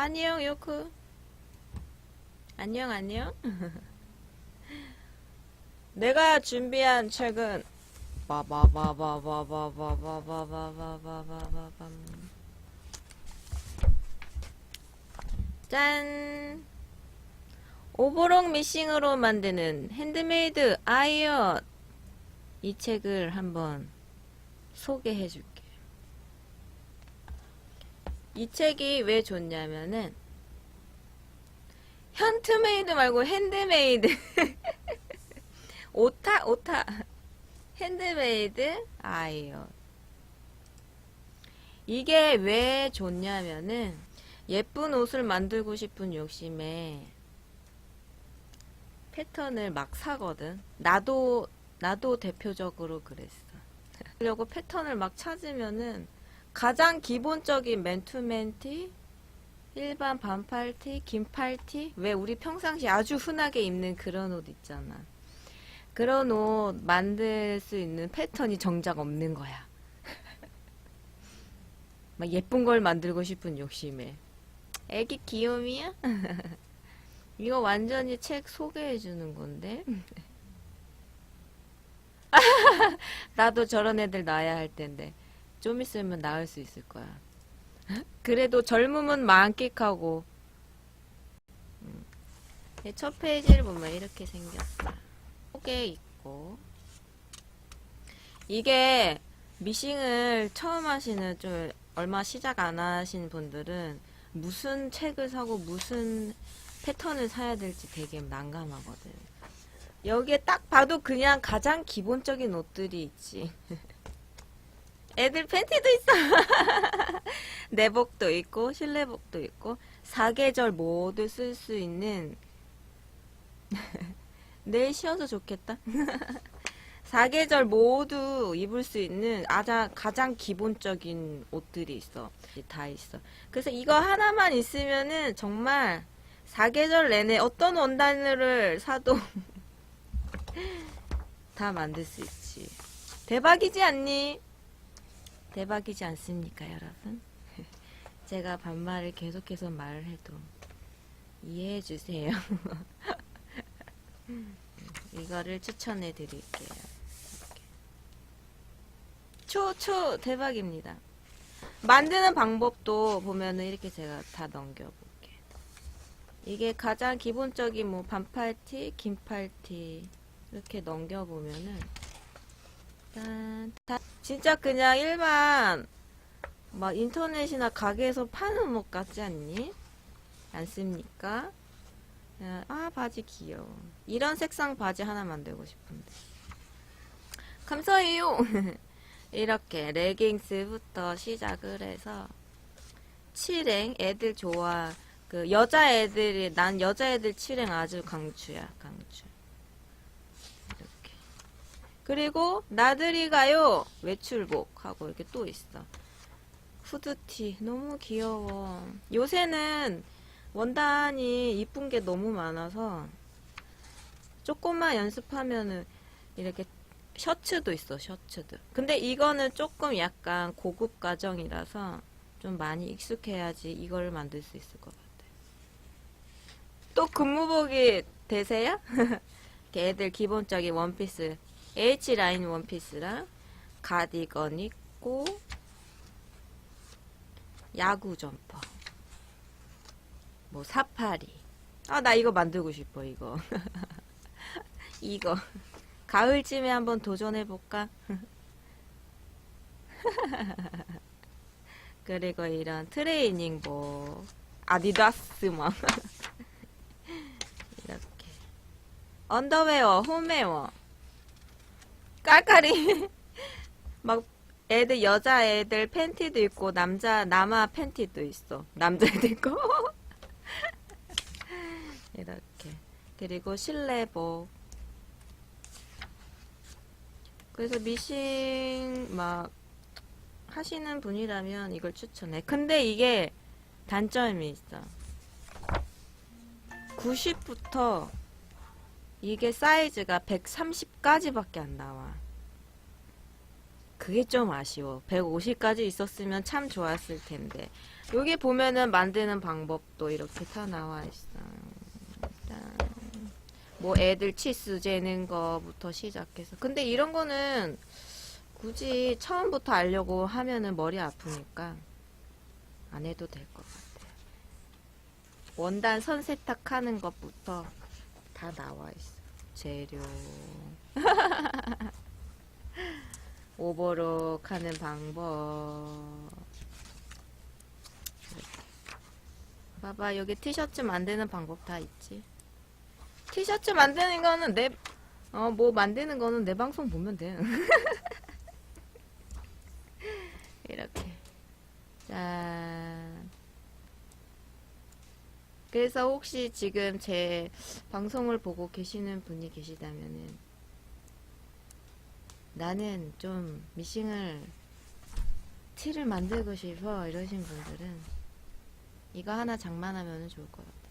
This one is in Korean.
안녕 요크 안녕 안녕 내가 준비한 책은 짠 오보록 미싱으로 만드는 핸드메이드 아이언 이 책을 한번 소개해 줄게 이 책이 왜 좋냐면은 현트메이드 말고 핸드메이드. 오타 오타. 핸드메이드 아이언 이게 왜 좋냐면은 예쁜 옷을 만들고 싶은 욕심에 패턴을 막 사거든. 나도 나도 대표적으로 그랬어. 그려고 패턴을 막 찾으면은 가장 기본적인 맨투맨티 일반 반팔티, 긴팔티, 왜 우리 평상시 아주 흔하게 입는 그런 옷 있잖아. 그런 옷 만들 수 있는 패턴이 정작 없는 거야. 막 예쁜 걸 만들고 싶은 욕심에. 애기 귀요미야? 이거 완전히 책 소개해 주는 건데. 나도 저런 애들 낳아야 할 텐데. 좀 있으면 나을 수 있을 거야. 그래도 젊음은 만끽하고. 음. 네, 첫 페이지를 보면 이렇게 생겼어. 속에 있고. 이게 미싱을 처음 하시는 좀 얼마 시작 안 하신 분들은 무슨 책을 사고 무슨 패턴을 사야 될지 되게 난감하거든. 여기에 딱 봐도 그냥 가장 기본적인 옷들이 있지. 애들 팬티도 있어. 내복도 있고 실내복도 있고 사계절 모두 쓸 수 있는 내일 쉬어서 좋겠다. 사계절 모두 입을 수 있는 아자 가장 기본적인 옷들이 있어. 다 있어. 그래서 이거 하나만 있으면은 정말 사계절 내내 어떤 원단을 사도 다 만들 수 있지. 대박이지 않니? 대박이지 않습니까, 여러분? 제가 반말을 계속해서 말을 해도 이해해 주세요. 이거를 추천해 드릴게요. 초, 초, 대박입니다. 만드는 방법도 보면은 이렇게 제가 다 넘겨볼게. 이게 가장 기본적인 뭐 반팔티, 긴팔티 이렇게 넘겨보면은 짠, 다 진짜 그냥 일반 막 인터넷이나 가게에서 파는 옷 같지 않니? 않습니까? 아 바지 귀여워. 이런 색상 바지 하나 만들고 싶은데. 감사해요. 이렇게 레깅스부터 시작을 해서 칠행 애들 좋아. 그 여자 애들이 난 여자 애들 칠행 아주 강추야 강추. 그리고 나들이 가요 외출복 하고 이렇게 또 있어. 후드티 너무 귀여워. 요새는 원단이 이쁜 게 너무 많아서 조금만 연습하면은 이렇게 셔츠도 있어 셔츠도. 근데 이거는 조금 약간 고급 가정이라서 좀 많이 익숙해야지 이걸 만들 수 있을 것 같아. 또 근무복이 되세요? 애들 기본적인 원피스 H 라인 원피스랑 가디건 있고 야구 점퍼. 뭐 사파리. 아 나 이거 만들고 싶어 이거. 이거. 가을쯤에 한번 도전해 볼까? 그리고 이런 트레이닝복. 아디다스만 이렇게. 언더웨어 홈웨어 깔깔이. 막 애들 여자 애들 팬티도 있고 남자 남아 팬티도 있어. 남자 애들 거 이렇게. 그리고 실내복. 그래서 미싱 막 하시는 분이라면 이걸 추천해. 근데 이게 단점이 있어. 90부터 이게 사이즈가 130까지밖에 안 나와 그게 좀 아쉬워. 150까지 있었으면 참 좋았을 텐데. 여기 보면은 만드는 방법도 이렇게 다 나와. 일단 뭐 애들 치수 재는 거부터 시작해서. 근데 이런 거는 굳이 처음부터 알려고 하면은 머리 아프니까 안 해도 될 것 같아요. 원단 선 세탁하는 것부터 다 나와 있어. 재료. 오버록 하는 방법. 봐봐, 여기 티셔츠 만드는 방법 다 있지. 티셔츠 만드는 거는 내, 어, 뭐 만드는 거는 내 방송 보면 돼. 이렇게. 짠. 그래서 혹시 지금 제 방송을 보고 계시는 분이 계시다면은 나는 좀 미싱을 티를 만들고 싶어 이러신 분들은 이거 하나 장만하면 좋을 것 같아요.